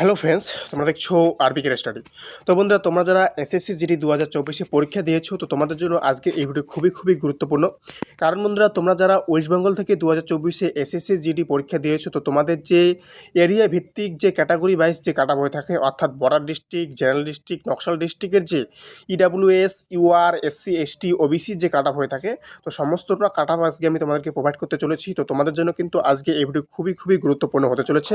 Hello friends তোমরা দেখছ আরবিকের study তো বন্ধুরা, তোমরা যারা এসএসসি জিডি দু হাজার চব্বিশে পরীক্ষা দিয়েছ, তো তোমাদের জন্য আজকে এই ভিডিও খুবই খুবই গুরুত্বপূর্ণ। কারণ বন্ধুরা, তোমরা যারা ওয়েস্ট বেঙ্গল থেকে দু হাজার চব্বিশে এসএসসি জিডি পরীক্ষা দিয়েছ, তো তোমাদের যে এরিয়া ভিত্তিক যে ক্যাটাগরি ওয়াইজ যে কাটা হয়ে থাকে, অর্থাৎ border district general district Naxal ডিস্ট্রিক্টের যে EWS UR SC ST OBC যে কাটা হয়ে থাকে, তো সমস্তটা কাটা আজকে আমি তোমাদেরকে প্রোভাইড করতে চলেছি। তো তোমাদের জন্য কিন্তু আজকে এই ভিডিও খুবই খুবই গুরুত্বপূর্ণ হতে চলেছে।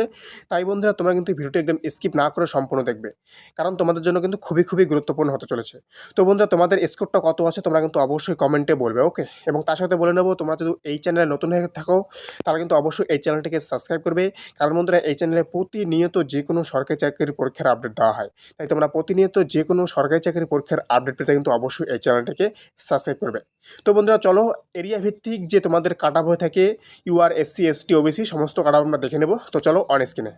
তাই বন্ধুরা, তোমরা কিন্তু ভিডিওটি স্কিপ না করে সম্পূর্ণ দেখবে। কারণ তোমাদের জন্য কিন্তু খুবই খুবই গুরুত্বপূর্ণ হতে চলেছে। তো বন্ধুরা, তোমাদের স্কোরটা কত আছে তোমরা কিন্তু অবশ্যই কমেন্টে বলবে ওকে এবং তার সাথে বলে নেব, তোমরা যদি এই চ্যানেলে নতুন হয়ে থাকো, তাহলে কিন্তু অবশ্যই এই চ্যানেলটিকে সাবস্ক্রাইব করবে। কারণ বন্ধুরা, এই চ্যানেলে প্রতিনিয়ত যে কোনো সরকারি চাকরির পরীক্ষার আপডেট দেওয়া হয়। তাই তোমরা প্রতিনিয়ত যে কোনো সরকারি চাকরির পরীক্ষার আপডেট পেতে কিন্তু অবশ্যই এই চ্যানেলটিকে সাবস্ক্রাইব করবে। তো বন্ধুরা, চলো এরিয়া ভিত্তিক যে তোমাদের কাটা হয়ে থাকে ইউআর এসসি এসটি ওবিসি সমস্ত কাটা আমরা দেখে নেব। তো চলো অন স্ক্রিনে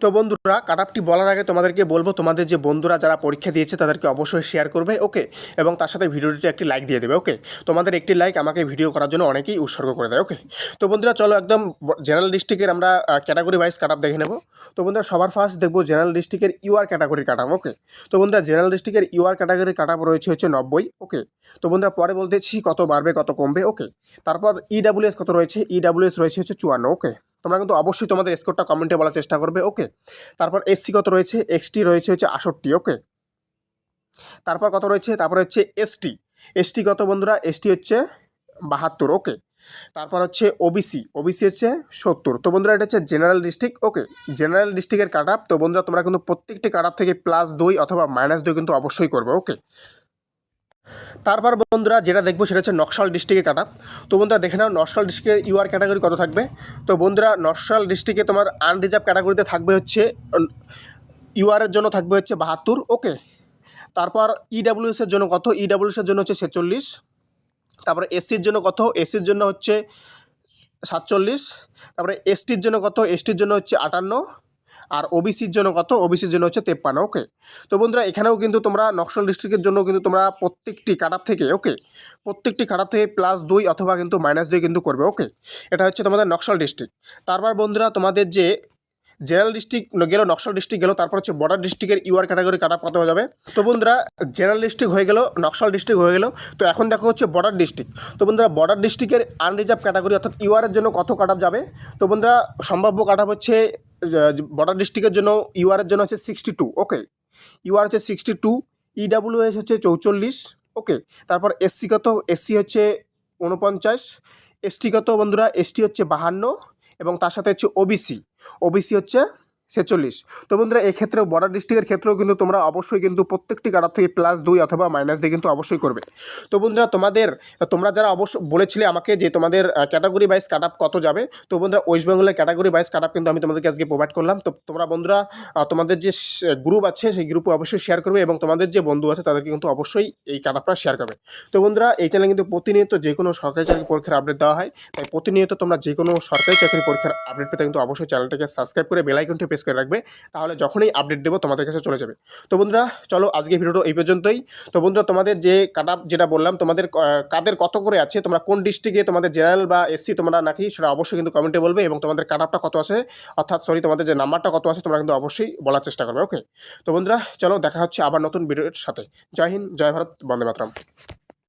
তো বন্ধুরা কাট আপটি বলার আগে তোমাদেরকে বলব, তোমাদের যে বন্ধুরা যারা পরীক্ষা দিয়েছে, তাদেরকে অবশ্যই শেয়ার করবে ওকে এবং তার সাথে ভিডিওটিতে একটি লাইক দিয়ে দেবে ওকে তোমাদের একটি লাইক আমাকে ভিডিও করার জন্য অনেকেই উৎসর্গ করে দেয় ওকে তো বন্ধুরা, চলো একদম জেনারেল ডিস্ট্রিক্টের আমরা ক্যাটাগরি ওয়াইজ কাট দেখে নেব। তো বন্ধুরা, সবার ফার্স্ট দেখব জেনারেল ডিস্ট্রিক্টের ইউআর ক্যাটাগরির কাট ওকে তো বন্ধুরা জেনারেল ডিস্ট্রিক্টের ইউআর ক্যাটাগরির কাট রয়েছে হচ্ছে নব্বই ওকে তো বন্ধুরা, পরে বলতেছি কত বাড়বে, কত কমবে ওকে তারপর ইডাব্লিউএস কত রয়েছে? ইডাব্লিউএস রয়েছে হচ্ছে চুয়ান্ন ওকে তোমরা কিন্তু অবশ্যই তোমাদের স্কোরটা কমেন্টে বলার চেষ্টা করবে ওকে তারপর এসসি কত রয়েছে? এক্সটি রয়েছে হচ্ছে আষট্টি ওকে তারপর কত রয়েছে? তারপর হচ্ছে এসটি এসটি কত বন্ধুরা? এসটি হচ্ছে বাহাত্তর ওকে তারপর হচ্ছে ওবিসি ওবিসি হচ্ছে সত্তর। তো বন্ধুরা, এটা হচ্ছে জেনারেল ডিস্ট্রিক্ট ওকে জেনারেল ডিস্ট্রিক্টের কাট তো বন্ধুরা, তোমরা কিন্তু প্রত্যেকটি কাট থেকে প্লাস দুই অথবা মাইনাস দুই কিন্তু অবশ্যই করবে ওকে তারপর বন্ধুরা যেটা দেখব সেটা হচ্ছে নকশাল ডিস্ট্রিক্টের কাটা। তো বন্ধুরা দেখে নাও, নকশাল ডিস্ট্রিক্টের ইউআর ক্যাটাগরি কত থাকবে? তো বন্ধুরা নকশাল ডিস্ট্রিক্টে তোমার আনরিজার্ভ ক্যাটাগরিতে থাকবে হচ্ছে ইউআরের জন্য থাকবে হচ্ছে বাহাত্তর ওকে তারপর ইডাব্লিউএসের জন্য কত? ইডাব্লিউএসের জন্য হচ্ছে ছেচল্লিশ। তারপরে এসসির জন্য কত? এসসির জন্য হচ্ছে সাতচল্লিশ। তারপরে এসটির জন্য কত? এসটির জন্য হচ্ছে আটান্ন। আর ওবিসির জন্য কত? ওবিসির জন্য হচ্ছে তেপ্পান্ন ওকে তো বন্ধুরা, এখানেও কিন্তু তোমরা নকশাল ডিস্ট্রিক্টের জন্য কিন্তু তোমরা প্রত্যেকটি কাটাপ থেকে ওকে প্রত্যেকটি কাটাপ থেকে প্লাস দুই অথবা কিন্তু মাইনাস দুই কিন্তু করবে ওকে এটা হচ্ছে তোমাদের নকশাল ডিস্ট্রিক্ট তারপর বন্ধুরা, তোমাদের যে জেনারেল ডিস্ট্রিক্ট গেল, নকশাল ডিস্ট্রিক্ট গেল, তারপর হচ্ছে বর্ডার ডিস্ট্রিক্টের ইউআর ক্যাটাগরি কাটা কত হয়ে যাবে? তো বন্ধুরা জেনারেল ডিস্ট্রিক্ট হয়ে গেল, নকশাল ডিস্ট্রিক্ট হয়ে গেল, তো এখন দেখো হচ্ছে বর্ডার ডিস্ট্রিক্ট তো বন্ধুরা বর্ডার ডিস্ট্রিক্টের আনরিজার্ভ ক্যাটাগরি অর্থাৎ ইউআরের জন্য কত কাট যাবে? তো বন্ধুরা, সম্ভাব্য কাট হচ্ছে বর্ডার ডিস্ট্রিক্টের জন্য ইউআরের জন্য হচ্ছে সিক্সটি টু ওকে ইউআর হচ্ছে সিক্সটি টু ইডাব্লিউএস হচ্ছে চৌচল্লিশ ওকে তারপর এসসি কত? এসসি হচ্ছে উনপঞ্চাশ এসটি কত বন্ধুরা? এসটি হচ্ছে বাহান্ন, এবং তার সাথে হচ্ছে ওবিসি ওবিসি হচ্ছে ছেচল্লিশ। তো বন্ধুরা, এক্ষেত্রেও বর্ডার ডিস্ট্রিক্টের ক্ষেত্রেও কিন্তু তোমরা অবশ্যই কিন্তু প্রত্যেকটি কাটার থেকে প্লাস দুই অথবা মাইনাস দিয়ে কিন্তু অবশ্যই করবে। তো বন্ধুরা, তোমাদের, তোমরা যারা অবশ্য বলেছিলে আমাকে যে তোমাদের ক্যাটাগরি ওয়াইজ কাট কত যাবে, তো বন্ধুরা ওয়েস্ট বেঙ্গলের ক্যাটাগরি ওয়াইজ কাট কিন্তু আমি তোমাদেরকে আজকে প্রোভাইড করলাম। তো তোমরা বন্ধুরা তোমাদের যে গ্রুপ আছে, সেই গ্রুপে অবশ্যই শেয়ার করবে এবং তোমাদের যে বন্ধু আছে, তাদেরকে কিন্তু অবশ্যই এই কাটাপটা শেয়ার করবে। তো বন্ধুরা, এই চ্যানেলে কিন্তু প্রতিনিয়ত যে কোনো সরকারি চাকরি পরীক্ষার আপডেট দেওয়া হয়, তাই প্রতিনিয়ত তোমরা যে কোনো সরকারি চাকরি পরীক্ষার আপডেট পেতে কিন্তু অবশ্যই চ্যানেলটাকে সাবস্ক্রাইব করে বেলাইকনটি প্রেস করে রাখবে, তাহলে যখনই আপডেট দেবো তোমাদের কাছে চলে যাবে। তো বন্ধুরা, চলো আজকে ভিডিওটা এই পর্যন্তই। তো বন্ধুরা, তোমাদের যে কাট যেটা বললাম, তোমাদের কাদের কত করে আছে, তোমরা কোন ডিস্ট্রিক্টে তোমাদের জেনারেল বা এসসি তোমরা নাকি, সেটা অবশ্যই কিন্তু কমেন্টে বলবে এবং তোমাদের কাট কত আছে, অর্থাৎ সরি তোমাদের যে নাম্বারটা কত আছে, তোমরা কিন্তু অবশ্যই বলার চেষ্টা করবে ওকে তো বন্ধুরা, চলো দেখা হচ্ছে আবার নতুন ভিডিওর সাথে। জয় হিন্দ, জয় ভারত, বন্দে মাতরম।